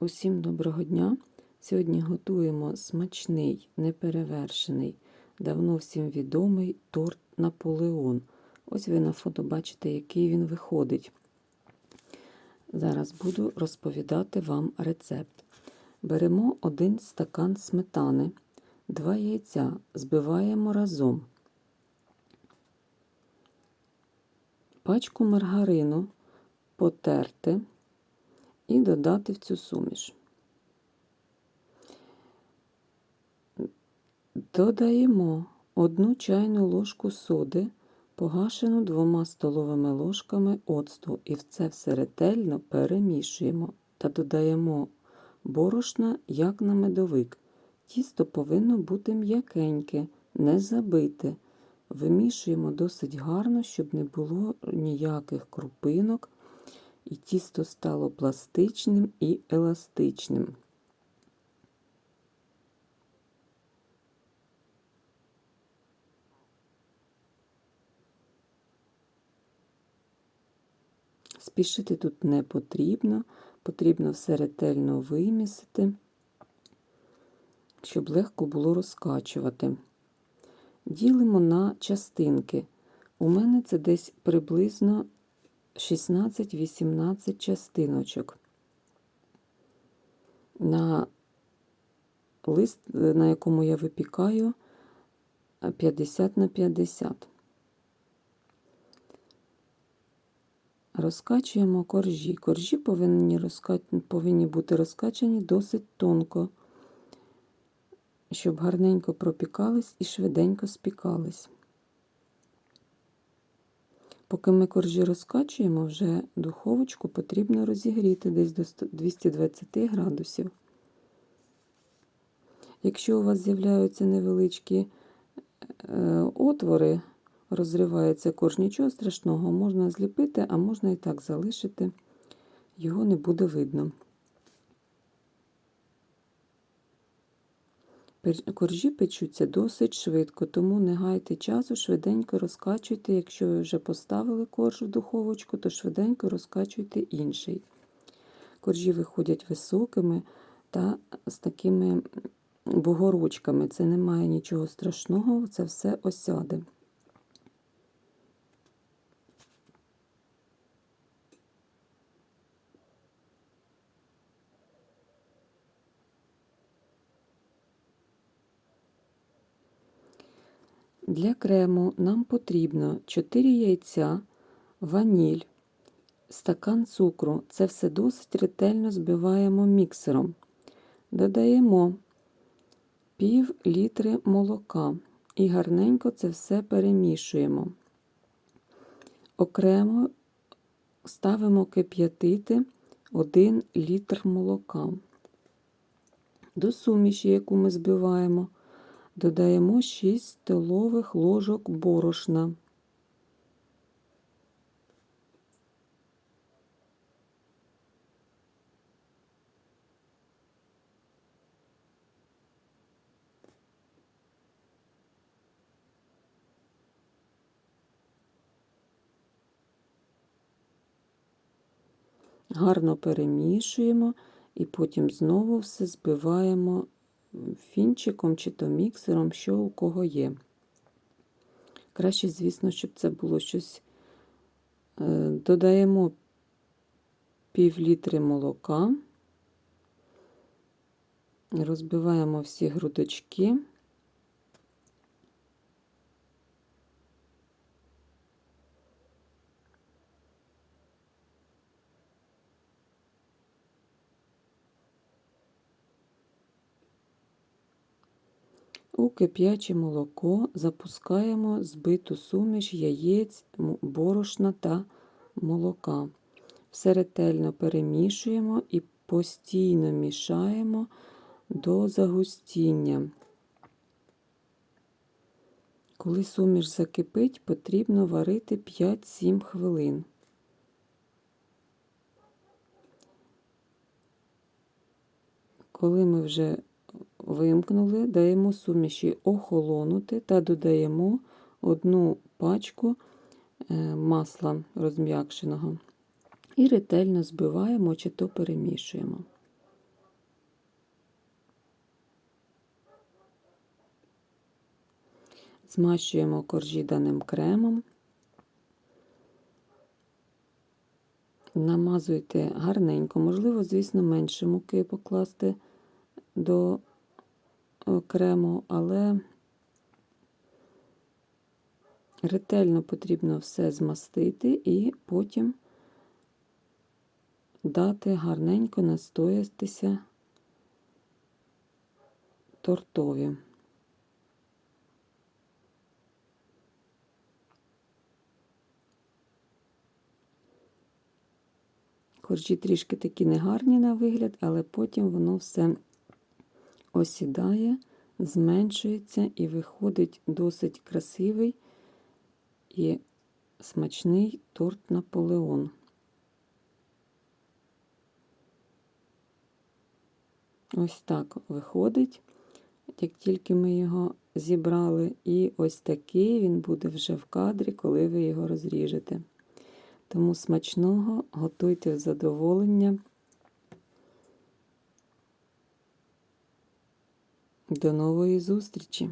Усім доброго дня! Сьогодні готуємо смачний, неперевершений, давно всім відомий торт Наполеон. Ось ви на фото бачите, який він виходить. Зараз буду розповідати вам рецепт. Беремо один стакан сметани, два яйця, збиваємо разом, пачку маргарину потерти і додати в цю суміш. Додаємо одну чайну ложку соди, погашену двома столовими ложками оцту, і це все ретельно перемішуємо та додаємо борошна, як на медовик. Тісто повинно бути м'якеньке, не забите. Вимішуємо досить гарно, щоб не було ніяких крупинок і тісто стало пластичним і еластичним. Спішити тут не потрібно, потрібно все ретельно вимісити, щоб легко було розкачувати. Ділимо на частинки. У мене це десь приблизно 16-18 частиночок. На лист, на якому я випікаю 50 на 50. Розкачуємо коржі. Коржі повинні розка... повинні бути розкачані досить тонко, щоб гарненько пропікались і швиденько спікались. Поки ми коржі розкачуємо, вже духовочку потрібно розігріти десь до 220 градусів. Якщо у вас з'являються невеличкі е, отвори, розривається корж, нічого страшного, можна зліпити, а можна і так залишити, його не буде видно. Коржі печуться досить швидко, тому не гайте часу, швиденько розкачуйте. Якщо ви вже поставили корж в духовочку, то швиденько розкачуйте інший. Коржі виходять високими та з такими бугорочками. Це немає нічого страшного, це все осяде. Для крему нам потрібно 4 яйця, ваніль, стакан цукру. Це все досить ретельно збиваємо міксером. Додаємо пів літри молока і гарненько це все перемішуємо. Окремо ставимо кип'ятити 1 літр молока. До суміші, яку ми збиваємо, додаємо 6 столових ложок борошна. Гарно перемішуємо і потім знову все збиваємо фінчиком чи то міксером, що у кого є. Краще, звісно, щоб це було щось. Е, додаємо пів літри молока, розбиваємо всі грудочки. У кип'яче молоко запускаємо збиту суміш яєць, борошна та молока. Все ретельно перемішуємо і постійно мішаємо до загустіння. Коли суміш закипить, потрібно варити 5-7 хвилин. Коли ми вже вимкнули, даємо суміші охолонути та додаємо одну пачку е, масла розм'якшеного і ретельно збиваємо чи то перемішуємо. Змащуємо коржі даним кремом. Намазуйте гарненько, можливо, звісно, менше муки покласти до крему, але ретельно потрібно все змастити і потім дати гарненько настоятися тортові. Коржі трішки такі негарні на вигляд, але потім воно все осідає, зменшується і виходить досить красивий і смачний торт Наполеон. Ось так виходить, як тільки ми його зібрали, і ось такий він буде вже в кадрі, коли ви його розріжете. Тому смачного готуйте в задоволення. До нової зустрічі!